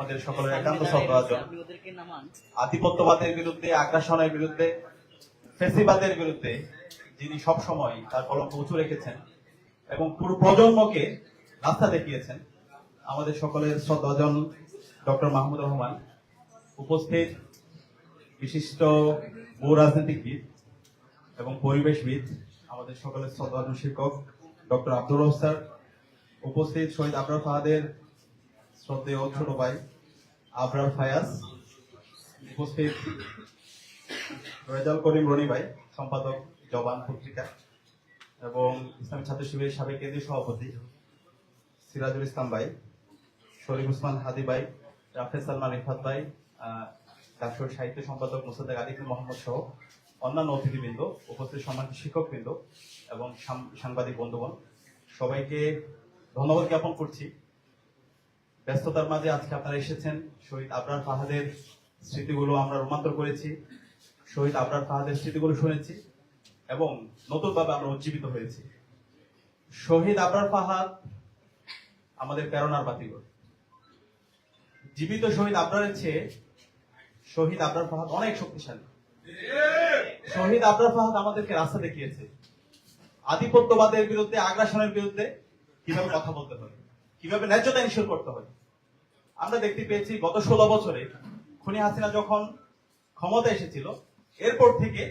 আমাদের সকলের একান্ত শ্রদ্ধাভাজন আধিপত্যবাদের বিরুদ্ধে আগ্রাসনের বিরুদ্ধে ফেসিবাদের বিরুদ্ধে যিনি সব সময় তার কলম উঁচু রেখেছেন এবং পুরো প্রজন্মকে রাস্তা দেখিয়েছেন আমাদের সকলের শ্রদ্ধাজন ডক্টর মাহমুদ রহমান উপস্থিত বিশিষ্ট ভূ রাজনীতিবিদ এবং পরিবেশবিদ আমাদের সকলের শ্রদ্ধাজন শিক্ষক ডক্টর আব্দুর রহমান স্যার উপস্থিত শহীদ আবরার ফাহাদের শ্রদ্ধেয় ছোট ভাই আবরার ফায়াজ, উপস্থিত রেজাল করিম রনি ভাই, সম্পাদক জবান পত্রিকা, এবং ইসলামী ছাত্র শিবিরের সাবেক কেন্দ্রীয় সভাপতি সিরাজুল ইসলাম ভাই, শরীফ উসমান হাদি ভাই, রাফেজ সালমান রিফাত ভাই ডাক্তার সাহিত্য সম্পাদক মুসাদ্দেক আলিকুল মোহাম্মদ সহ অন্যান্য অতিথিবৃন্দ, উপস্থিত সম্মানিত শিক্ষকবৃন্দ এবং সাংবাদিক বন্ধুগণ, সবাইকে ধন্যবাদ জ্ঞাপন করছি। ব্যস্ততার মাঝে আজকে আপনারা এসেছেন। শহীদ আবরার ফাহাদের স্মৃতিগুলো আমরা রোমান্তর করেছি। শহীদ আবরার ফাহাদের স্মৃতিগুলো শুনেছি এবং নতুনভাবে আমরা উজ্জীবিত হয়েছি। শহীদ আবরার ফাহাদ আমাদের প্রেরণার বাতিঘর। জীবিত শহীদ আবরারের চেয়ে শহীদ আবরার ফাহাদ অনেক শক্তিশালী। শহীদ আবরার ফাহাদ আমাদেরকে রাস্তা দেখিয়েছে। আধিপত্যবাদের বিরুদ্ধে, আগ্রাসনের বিরুদ্ধে কীভাবে কথা বলতে হয়, কীভাবে ন্যায্যতা নিশ্চয় করতে হয় আমরা দেখতে পেয়েছি গত ষোলো বছরে খুনি হাসিনা যখন ক্ষমতা এসেছিল, এরপর থেকে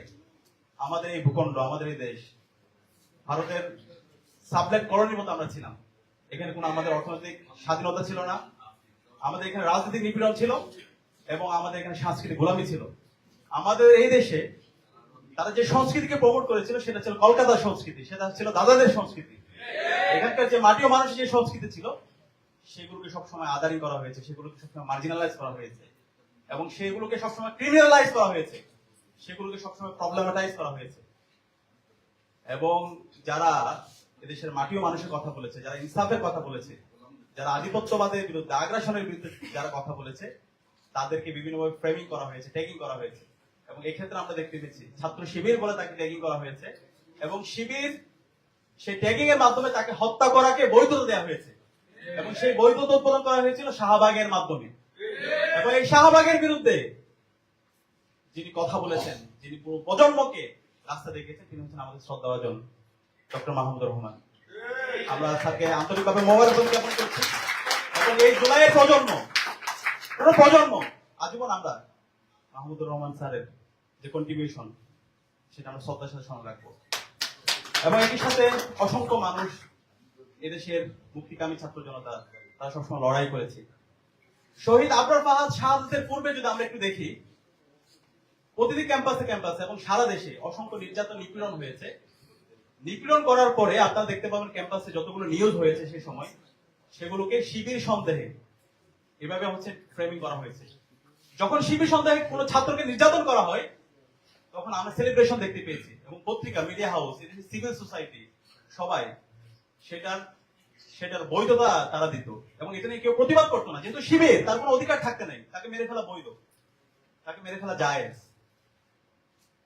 আমাদের এই ভূখণ্ড, আমাদের এই দেশ, ভারতের সাবলেট কলোনির মতো আমরা ছিলাম। এখানে কোনো আমাদের অর্থনৈতিক স্বাধীনতা ছিল না। আমাদের এখানে রাজনৈতিক নিপীড়ন ছিল এবং আমাদের এখানে সাংস্কৃতিক গোলামি ছিল। আমাদের এই দেশে তারা যে সংস্কৃতিকে প্রমোট করেছিল, সেটা ছিল কলকাতার সংস্কৃতি, সেটা ছিল দাদাদের সংস্কৃতি। এখানকার যে মাটি ও মানুষের যে সংস্কৃতি ছিল সেগুলোকে সবসময় আদারি করা হয়েছে, সেগুলোকে সবসময় মার্জিনালাইজ করা হয়েছে এবং সেগুলোকে সবসময় ক্রিমিনালাইজ করা হয়েছে, সেগুলোকে সবসময় প্রবলেমাটাইজ করা হয়েছে। এবং যারা এদেশের মাটি ও মানুষের কথা বলেছে, যারা ইনসাফের কথা বলেছে, যারা আধিপত্যবাদের বিরুদ্ধে, আগ্রাসনের বিরুদ্ধে যারা কথা বলেছে, তাদেরকে বিভিন্নভাবে ফ্রেমিং করা হয়েছে ট্যাগিং করা হয়েছে। এবং এক্ষেত্রে আমরা দেখতে পেয়েছি, ছাত্র শিবির বলে তাকে ট্যাগিং করা হয়েছে এবং শিবির সেই ট্যাগিং এর মাধ্যমে তাকে হত্যা করাকে বৈধতা দেওয়া হয়েছে। এবং সেই বৈধতা উৎপাদন করা হয়েছিল শাহবাগের মাধ্যমে। এবং এই শাহবাগের বিরুদ্ধে যিনি কথা বলেছেন, যিনি পুরো প্রজন্মকে রাস্তা দেখিয়েছেন, তিনি হচ্ছেন আমাদের শ্রদ্ধাভাজন ডক্টর মাহমুদুর রহমান। আমরা তাকে আন্তরিকভাবে মোবারকবাদ জ্ঞাপন করছি। এবং এই জুলাইয়ের প্রজন্ম, পুরো প্রজন্ম, আজীবন আমরা মাহমুদুর রহমান স্যারের যে কন্ট্রিবিউশন সেটা আমরা শ্রদ্ধার সাথে স্মরণ রাখব। এবং একই সাথে অসংখ্য মানুষ এদেশের মুক্তিকামী ছাত্র জনতা, তারা সবসময় লড়াই করেছে। শহীদ আবরার ফাহাদ শাহাদাতের পূর্বে যদি আমরা একটু দেখি, প্রতিটি ক্যাম্পাসে ক্যাম্পাসে এবং সারা দেশে অসংখ্য নির্যাতন, নিপীড়ন হয়েছে। নিপীড়ন করার পরে আপনারা দেখতে পাবেন ক্যাম্পাসে যতগুলো নিউজ হয়েছে সেই সময়, সেগুলোকে শিবির সন্দেহে, এভাবে হচ্ছে ফ্রেমিং করা হয়েছে। যখন শিবির সন্দেহে কোনো ছাত্রকে নির্যাতন করা হয়, তখন আমরা সেলিব্রেশন দেখতে পেয়েছি এবং পত্রিকা মিডিয়া হাউস সিভিল সোসাইটি সবাই সেটার সেটার বৈধতা তারা দিত। এবং এটা নিয়ে কেউ প্রতিবাদ করতো না। যেহেতু শিবির, তার কোনো অধিকার থাকতে নাই। তাকে মেরে ফেলা বৈধ। তাকে মেরে ফেলা যায়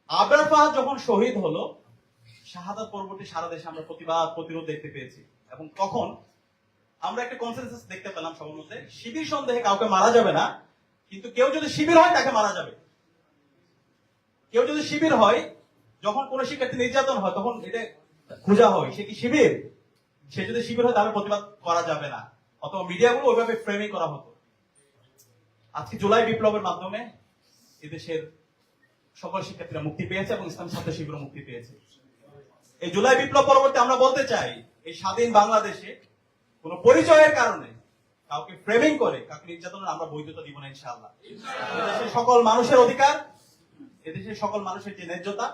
আবরার ফাহাদ যখন শহীদ হলো, শাহাদাত পরবর্তী সারা দেশে আমরা প্রতিবাদ, প্রতিরোধ দেখতে পেয়েছি। এবং তখন আমরা একটা কনসেন্সাস দেখতে পেলাম সবার মধ্যে শিবির সন্দেহে কাউকে মারা যাবে না, কিন্তু কেউ যদি শিবির হয়, তাকে মারা যাবে। কেউ যদি শিবির হয়, যখন কোনো শিক্ষার্থী নির্যাতন হয়, তখন এটা খোঁজা হয়, সে কি শিবির? সে যদি শিবির হয় তাহলে প্রতিবাদ করা যাবে না। অথবা মিডিয়াগুলো ওইভাবে ফ্রেমিং করা হতো। আজকে জুলাই বিপ্লবের মাধ্যমে এদেশের সকল শিক্ষার্থীরা মুক্তি পেয়েছে এবং ইসলাম ছাত্র শিবির মুক্তি পেয়েছে। এই জুলাই বিপ্লব পরবর্তী আমরা বলতে চাই, এই স্বাধীন বাংলাদেশে কোন পরিচয়ের কারণে কাউকে ফ্রেমিং করে, কাউকে নির্যাতনের আমরা বৈধতা দিব না ইনশাআল্লাহ। এদেশের সকল মানুষের অধিকার, এদেশের সকল মানুষের যে ন্যায্যতা,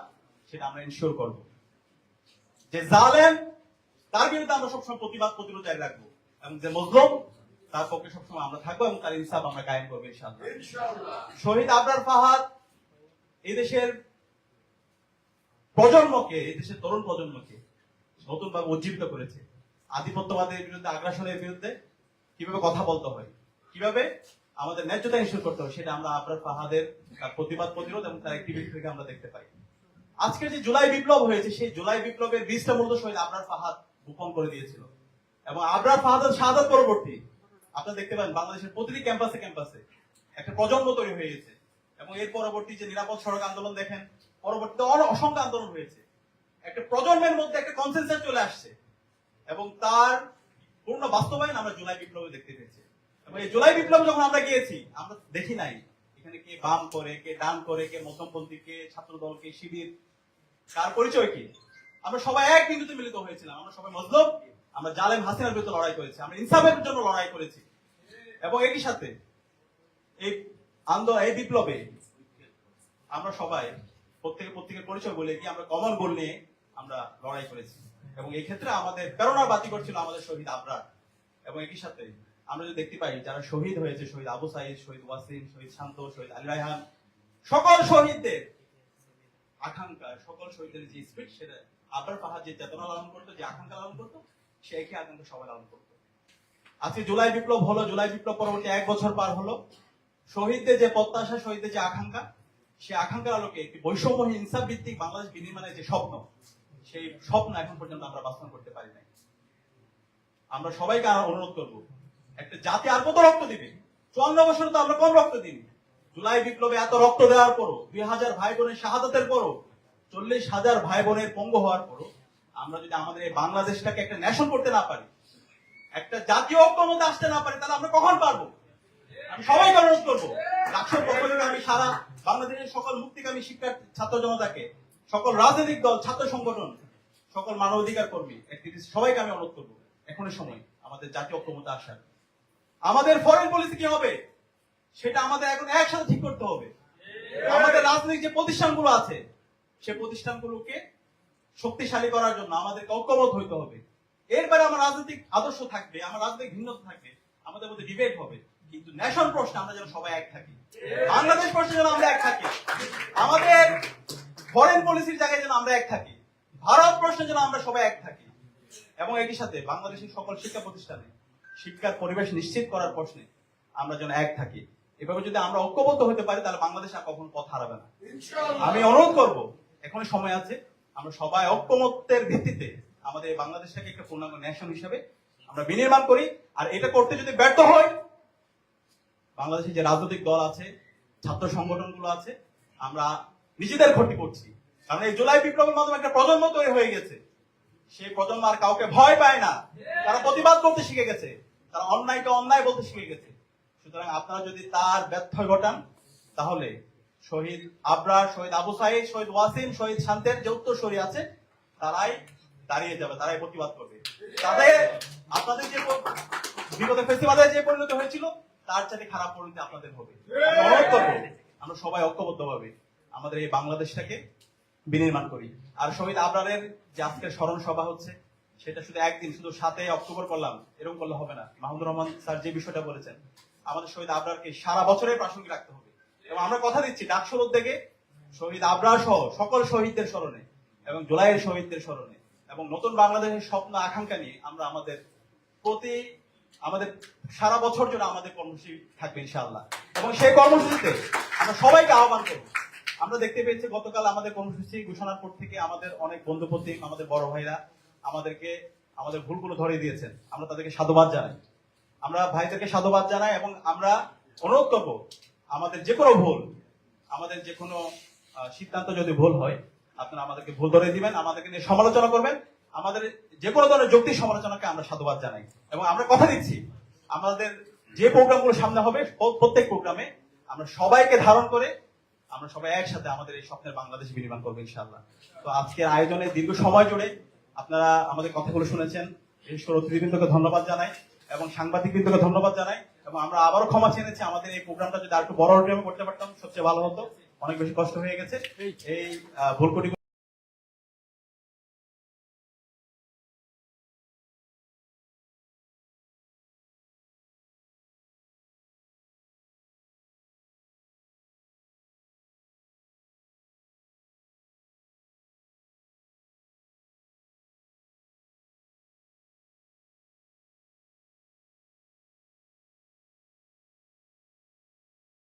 সেটা আমরা ইনশিওর করব। যে জালেম তার বিরুদ্ধে আমরা সবসময় প্রতিবাদ প্রতিরোধ জারি রাখব। এবং যে মজলুম তার পক্ষে সবসময় আমরা থাকব এবং তার ইনসাফ আমরা কায়েম করব ইনশাআল্লাহ। শহীদ আবরার ফাহাদ এদেশের প্রজন্মকে এদেশের তরুণ প্রজন্মকে নতুন ভাবে উজ্জীবিত করেছে। আধিপত্যবাদের বিরুদ্ধে আগ্রাসনের বিরুদ্ধে কীভাবে কথা বলতে হয় কীভাবে আমাদের ন্যায্যতা ইনশিওর করতে হয় সেটা আমরা আপনার ফাহাদের তার প্রতিবাদ প্রতিরোধ এবং তার অ্যাক্টিভিটি থেকে আমরা দেখতে পাই। আজকে যে জুলাই বিপ্লব হয়েছে সেই জুলাই বিপ্লবের বীজটা মূলত শহীদ আবরার ফাহাদ গোপন করে দিয়েছিল। এবং আবরার ফাহাদের শাহাদাত পরবর্তী। আপনারা দেখতে পান বাংলাদেশের প্রতিটি ক্যাম্পাসে ক্যাম্পাসে একটা প্রজন্ম তৈরি হয়ে গেছে। এবং এর পরবর্তী যে নিরাপদ সড়ক আন্দোলন দেখেন, পরবর্তীতে অনেক অসংখ্য আন্দোলন হয়েছে। একটা প্রজন্মের মধ্যে একটা কনসেন্সাস চলে আসছে। এবং তার পূর্ণ বাস্তবায়ন আমরা জুলাই বিপ্লবে দেখতে পেয়েছি। এবং এই জুলাই বিপ্লব যখন আমরা গিয়েছি, আমরা দেখি নাই এখানে কে বাম করে, কে ডান করে, কে মধ্যমপন্থী, কে ছাত্র দল কে শিবির। কার পরিচয় কি? আমরা সবাই এক বিন্দুতে মিলিত হয়েছিলাম। আমরা সবাই মজলুম, আমরা জালেম হাসিনার বিরুদ্ধে লড়াই করেছি, আমরা ইনসাফের জন্য লড়াই করেছি। এবং একই সাথে এই আন্দোলন এই বিপ্লবে আমরা সবাই প্রত্যেকে প্রত্যেকের পরিচয় বলে কি আমরা কমন গোল নিয়ে আমরা লড়াই করেছি। এবং এই ক্ষেত্রে আমাদের প্রেরণার বাতি করছিল আমাদের শহীদ আবরার। এবং একই সাথে আমরা যদি দেখতে পাই, যারা শহীদ হয়েছে, শহীদ আবু সাইদ, শহীদ ওয়াসিম, শহীদ শান্ত, শহীদ আলী রায়হান, সকল শহীদদের আকাঙ্ক্ষা, সকল শহীদের যে স্পিরিট সেটা আবরার পাহাড় যে চেতনা লালন করতো, যে আকাঙ্ক্ষা লালন করতো সে একই আকাঙ্ক্ষা সবাই লালন করতো। আজকে জুলাই বিপ্লব হলো, জুলাই বিপ্লব পরবর্তী এক বছর পার হলো। শহীদদের যে প্রত্যাশা, শহীদদের যে আকাঙ্ক্ষা, সেই আকাঙ্ক্ষার আলোকে একটি বৈষম্যহীন ইনসাফ ভিত্তিক বাংলাদেশ বিনির্মাণের যে স্বপ্ন, সেই স্বপ্ন এখন পর্যন্ত আমরা বাস্তবায়ন করতে পারি নাই। আমরা সবাইকে অনুরোধ করব, একটা জাতি আর কত রক্ত দিবে? চুয়ান্ন বছর তো আমরা কম রক্ত দিই জুলাই বিপ্লবে এত রক্ত দেওয়ার পরও, দুই হাজার ভাই বোনের শাহাদাতের পরও চল্লিশ হাজার ভাই বোনের পঙ্গু হওয়ার পরও আমরা যদি আমাদের এই বাংলাদেশটাকে একটা ন্যাশন করতে না পারি, একটা জাতীয় ঐক্যমতে আসতে না পারি, তাহলে আমরা কখন পারব? আমি সবাইকে অনুরোধ করব পক্ষ আমি সারা বাংলাদেশের সকল মুক্তিকামী শিক্ষার্থী ছাত্র জনতাকে, সকল রাজনৈতিক দল, ছাত্র সংগঠন, সকল মানবাধিকার কর্মী সবাইকে আমি অনুরোধ করব, এখনই সময় আমাদের জাতীয় ক্ষমতা আসার। আমাদের ফরেন পলিসি কি হবে? সেটা আমাদের এখন একসাথে ঠিক করতে হবে। আমাদের রাজনৈতিক যে প্রতিষ্ঠানগুলো আছে সে প্রতিষ্ঠানগুলোকে শক্তিশালী করার জন্য আমাদেরকে ঐক্যবদ্ধ হইতে হবে। এরপরে আমার রাজনৈতিক আদর্শ থাকবে আমার রাজনৈতিক ভিন্নতা থাকবে আমাদের মধ্যে ডিবেট হবে। কিন্তু ন্যাশন প্রশ্নে আমরা যেন সবাই এক থাকি। বাংলাদেশ প্রশ্নে যেন আমরা এক থাকি। আমাদের ফরেন পলিসির জায়গায় যেন আমরা এক থাকি। ভারত প্রশ্নে যেন আমরা সবাই এক থাকি। এবং একই সাথে বাংলাদেশের সকল শিক্ষা প্রতিষ্ঠানে শিক্ষার পরিবেশ নিশ্চিত করার প্রশ্নে আমরা যেন এক থাকি। এভাবে যদি আমরা ঐক্যবদ্ধ হতে পারি তাহলে বাংলাদেশ আর কখনো পথ হারাবে না। আমি অনুরোধ করব এখনও সময় আছে। আমরা সবাই ঐক্যমত্যের ভিত্তিতে আমাদের বাংলাদেশটাকে একটা পূর্ণাঙ্গ ন্যাশন হিসেবে আমরা বিনির্মাণ করি। আর এটা করতে যদি ব্যর্থ হয় বাংলাদেশে যে রাজনৈতিক দল আছে, ছাত্র সংগঠনগুলো আছে, আমরা নিজেদের ক্ষতি করছি। কারণ এই জুলাই বিপ্লবের মাধ্যমে একটা প্রজন্ম তৈরি হয়ে গেছে। সেই প্রজন্ম আর কাউকে ভয় পায় না। তারা প্রতিবাদ করতে শিখে গেছে। তারা অন্যায়কে অন্যায় বলতে শিখে গেছে। সুতরাং আপনারা যদি তার ব্যর্থ ঘটান, তাহলে শহীদ আবরার, শহীদ আবু সাইদ, শহীদ ওয়াসিম, শহীদ শান্তের যে উত্তরসূরি আছে, তারাই দাঁড়িয়ে যাবে, তারাই প্রতিবাদ করবে। তাদের আপনাদের যে বিগত ফেস্টিভ্যালে যে পরিণতি হয়েছিল, তার চাইতে খারাপ পরিণতি আপনাদের হবে। আমরা সবাই ঐক্যবদ্ধ ভাবে আমাদের এই বাংলাদেশটাকে বিনির্মাণ করি। আর শহীদ আবরারের যে আজকের স্মরণ সভা হচ্ছে, সেটা শুধু একদিন, শুধু সাথে অক্টোবর করলাম, এরকম করলে হবে না। মাহমুদুর রহমান স্যার যে বিষয়টা বলেছেন, আমাদের শহীদ আবরারকে সারা বছরের প্রাসঙ্গিক রাখতে হবে। এবং আমরা কথা দিচ্ছি ডাকসুর উদ্যোগে শহীদ আবরার সহ সকল শহীদদের স্মরণে এবং জুলাইয়ের শহীদদের স্মরণে এবং নতুন বাংলাদেশের স্বপ্ন, আকাঙ্ক্ষা নিয়ে আমরা আমাদের প্রতি, আমাদের সারা বছর জন্য আমাদের কর্মসূচি থাকবে ইনশাআল্লাহ। এবং সেই কর্মসূচিতে আমরা সবাইকে আহ্বান করব। আমরা দেখতে পেয়েছি গতকাল আমাদের কর্মসূচি ঘোষণার পর থেকে আমাদের অনেক বন্ধু প্রতিম আমাদের বড় ভাইরা আমাদেরকে, আমাদের ভুলগুলো ধরে দিয়েছেন। আমরা তাদেরকে সাধুবাদ জানাই। আমরা ভাইদেরকে সাধুবাদ জানাই এবং আমরা অনুরোধ করব আমাদের যে কোনো ভুল, আমাদের যে কোনো সিদ্ধান্ত যদি ভুল হয়, আপনারা আমাদেরকে ভুল ধরে দিবেন, আমাদেরকে নিয়ে সমালোচনা করবেন। আমাদের যে কোনো ধরনের যৌক্তিক সমালোচনাকে আমরা সাধুবাদ জানাই। এবং আমরা কথা দিচ্ছি, আমাদের যে প্রোগ্রামগুলো সামনে হবে প্রত্যেক প্রোগ্রামে আমরা সবাইকে ধারণ করে আমরা সবাই একসাথে আমাদের এই স্বপ্নের বাংলাদেশ বিনির্মাণ করব ইনশাআল্লাহ। তো আজকের আয়োজনে দীর্ঘ সময় জুড়ে আপনারা আমাদের কথাগুলো শুনেছেন। বিশেষ করে অতিথিবৃন্দকে ধন্যবাদ জানাই এবং সাংবাদিকবৃন্দকে ধন্যবাদ জানাই। এবং আমরা আবারও ক্ষমা চেয়েছি আমাদের এই প্রোগ্রামটা যদি আর একটু বড় করতে পারতাম সবচেয়ে ভালো হতো। অনেক বেশি কষ্ট হয়ে গেছে। এই আহ, ভুল ত্রুটি